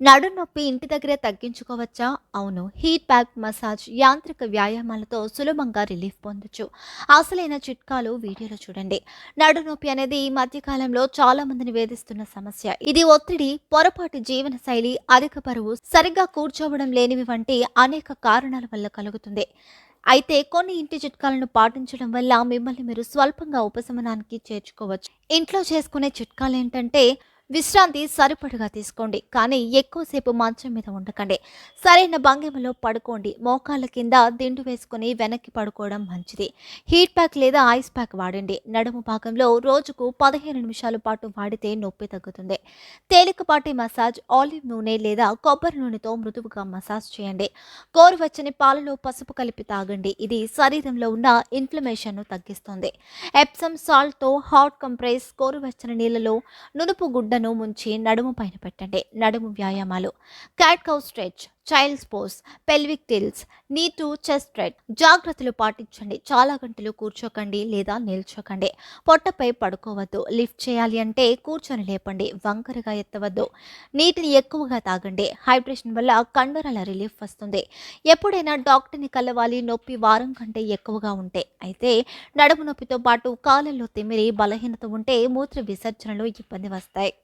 నడు నొప్పి ఇంటి దగ్గరే తగ్గించుకోవచ్చా? అవును. హీట్ ప్యాక్ మసాజ్ యాంత్రిక వ్యాయామాలతో సులభంగా రిలీఫ్ పొందొచ్చు. అసలైన చిట్కాలు వీడియోలో చూడండి. నడు నొప్పి అనేది ఈ మధ్యకాలంలో చాలా మందిని వేధిస్తున్న సమస్య. ఇది ఒత్తిడి పొరపాటు జీవన శైలి అధిక బరువు సరిగ్గా కూర్చోవడం లేనివి వంటి అనేక కారణాల వల్ల కలుగుతుంది. అయితే కొన్ని ఇంటి చిట్కాలను పాటించడం వల్ల మిమ్మల్ని మీరు స్వల్పంగా ఉపశమనానికి చేర్చుకోవచ్చు. ఇంట్లో చేసుకునే చిట్కాలు ఏంటంటే విశ్రాంతి సరిపడగా తీసుకోండి కానీ ఎక్కువసేపు మంచం మీద ఉండకండి. సరైన భంగిమలో పడుకోండి. మోకాళ్ళ కింద దిండు వేసుకుని వెనక్కి పడుకోవడం మంచిది. హీట్ ప్యాక్ లేదా ఐస్ ప్యాక్ వాడండి. నడుము భాగంలో రోజుకు పదిహేను నిమిషాల పాటు వాడితే నొప్పి తగ్గుతుంది. తేలికపాటి మసాజ్ ఆలివ్ నూనె లేదా కొబ్బరి నూనెతో మృదువుగా మసాజ్ చేయండి. గోరువెచ్చని పాలలో పసుపు కలిపి తాగండి. ఇది శరీరంలో ఉన్న ఇన్ఫ్లమేషన్ను తగ్గిస్తుంది. ఎప్సమ్ సాల్ట్తో హాట్ కంప్రెస్ గోరువెచ్చని నీళ్ళలో నునుపు గుడ్డను ముంచి నడుము పైన పెట్టండి. నడుము వ్యాయామాలు. Cat cow stretch child's pose pelvic tilts knee to chest stretch జాగ్రత్తలు పాటించండి. చాలా గంటలు కూర్చోకండి లేదా నిల్చోకండి. పొట్టపై పడుకోవద్దు. లిఫ్ట్ చేయాలి అంటే కూర్చొని లేపండి. వంకరగా ఎత్తవద్దు. నీటిని ఎక్కువగా తాగండి. హైడ్రేషన్ వల్ల కండరాల రిలీఫ్ వస్తుంది. ఎప్పుడైనా డాక్టర్ని కలవాలి నొప్పి వారం కంటే ఎక్కువగా ఉంటే. అయితే నడుము నొప్పితో పాటు కాలంలో తిమిరి బలహీనత ఉంటే మూత్ర విసర్జనలో ఇబ్బంది వస్తాయి.